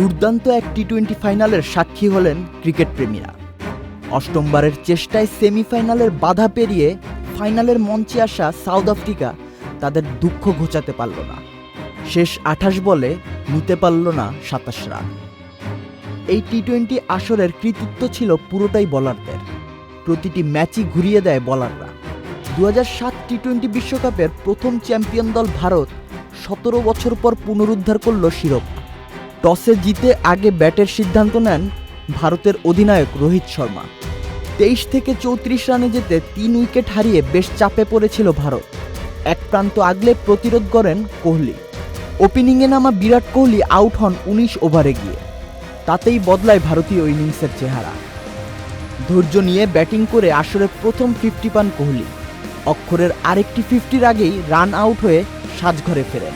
দুর্দান্ত এক T twenty ফাইনালের সাক্ষী হলেন ক্রিকেট প্রেমীরা। অষ্টমবারের চেষ্টায় সেমিফাইনালের বাধা পেরিয়ে ফাইনালের মঞ্চে আসা সাউথ আফ্রিকা তাদের দুঃখ ঘোচাতে পারল না। শেষ আঠাশ বলে নিতে পারল না সাতাশ রান। এই টি টোয়েন্টি আসরের কৃতিত্ব ছিল পুরোটাই বলারদের। প্রতিটি ম্যাচই ঘুরিয়ে দেয় বলাররা। দু সাত টি টোয়েন্টি বিশ্বকাপের প্রথম চ্যাম্পিয়ন দল ভারত সতেরো বছর পর পুনরুদ্ধার করল শিরোপা। টসে জিতে আগে ব্যাটের সিদ্ধান্ত নেন ভারতের অধিনায়ক রোহিত শর্মা। তেইশ থেকে চৌত্রিশ রানে যেতে তিন উইকেট হারিয়ে বেশ চাপে পড়েছিল ভারত। এক প্রান্ত আগলে প্রতিরোধ করেন কোহলি। ওপেনিংয়ে নামা বিরাট কোহলি আউট হন উনিশ ওভারে গিয়ে। তাতেই বদলায় ভারতীয় ইনিংসের চেহারা। ধৈর্য নিয়ে ব্যাটিং করে আসরে প্রথম ফিফটি পান কোহলি। অক্ষরের আরেকটি ফিফটির আগেই রান আউট হয়ে সাজঘরে ফেরেন।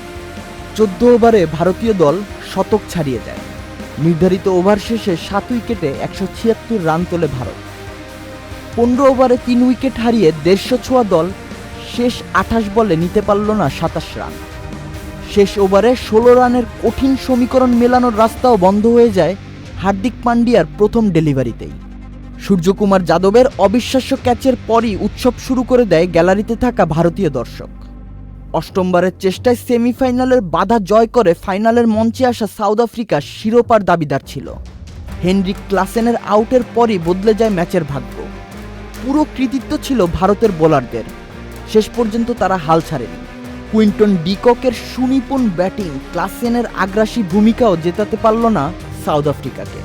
চোদ্দ ওভারে ভারতীয় দল শতক ছাড়িয়ে যায়। নির্ধারিত ওভার শেষে সাত উইকেটে একশো ছিয়াত্তর রান তোলে ভারত। পনেরো ওভারে তিন উইকেট হারিয়ে দেড়শো ছোঁয়া দল শেষ আঠাশ বলে নিতে পারল না সাতাশ রান। শেষ ওভারে ষোলো রানের কঠিন সমীকরণ মেলানোর রাস্তাও বন্ধ হয়ে যায় হার্দিক পান্ডিয়ার প্রথম ডেলিভারিতেই। সূর্যকুমার যাদবের অবিশ্বাস্য ক্যাচের পরই উৎসব শুরু করে দেয় গ্যালারিতে থাকা ভারতীয় দর্শক। অষ্টমবারের চেষ্টায় সেমিফাইনালের বাধা জয় করে ফাইনালের মঞ্চে আসা সাউথ আফ্রিকা শিরোপার দাবিদার ছিল। হেনরিক ক্লাসেনের আউটের পরই বদলে যায় ম্যাচের ভাগ্য। পুরো কৃতিত্ব ছিল ভারতের বোলারদের। শেষ পর্যন্ত তারা হাল ছাড়েনি। কুইন্টন ডিককের সুনিপুণ ব্যাটিং ক্লাসেনের আগ্রাসী ভূমিকাও জেতাতে পারল না সাউথ আফ্রিকাকে।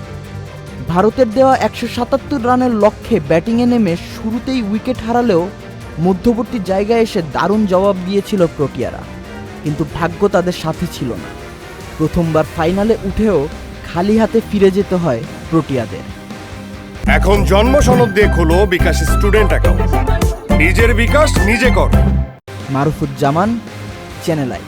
ভারতের দেওয়া একশো সাতাত্তর রানের লক্ষ্যে ব্যাটিংয়ে নেমে শুরুতেই উইকেট হারালেও মধ্যবর্তী জায়গায় এসে দারুণ জবাব দিয়েছিল প্রোটিয়ারা। কিন্তু ভাগ্য তাদের সাথে ছিল না। প্রথমবার ফাইনালে উঠেও খালি হাতে ফিরে যেতে হয় প্রোটিয়াদের। এখন জন্ম সনদ দিয়ে খোলো বিকাশ স্টুডেন্ট অ্যাকাউন্ট। নিজের বিকাশ নিজে কর। Marufuzzaman channel I.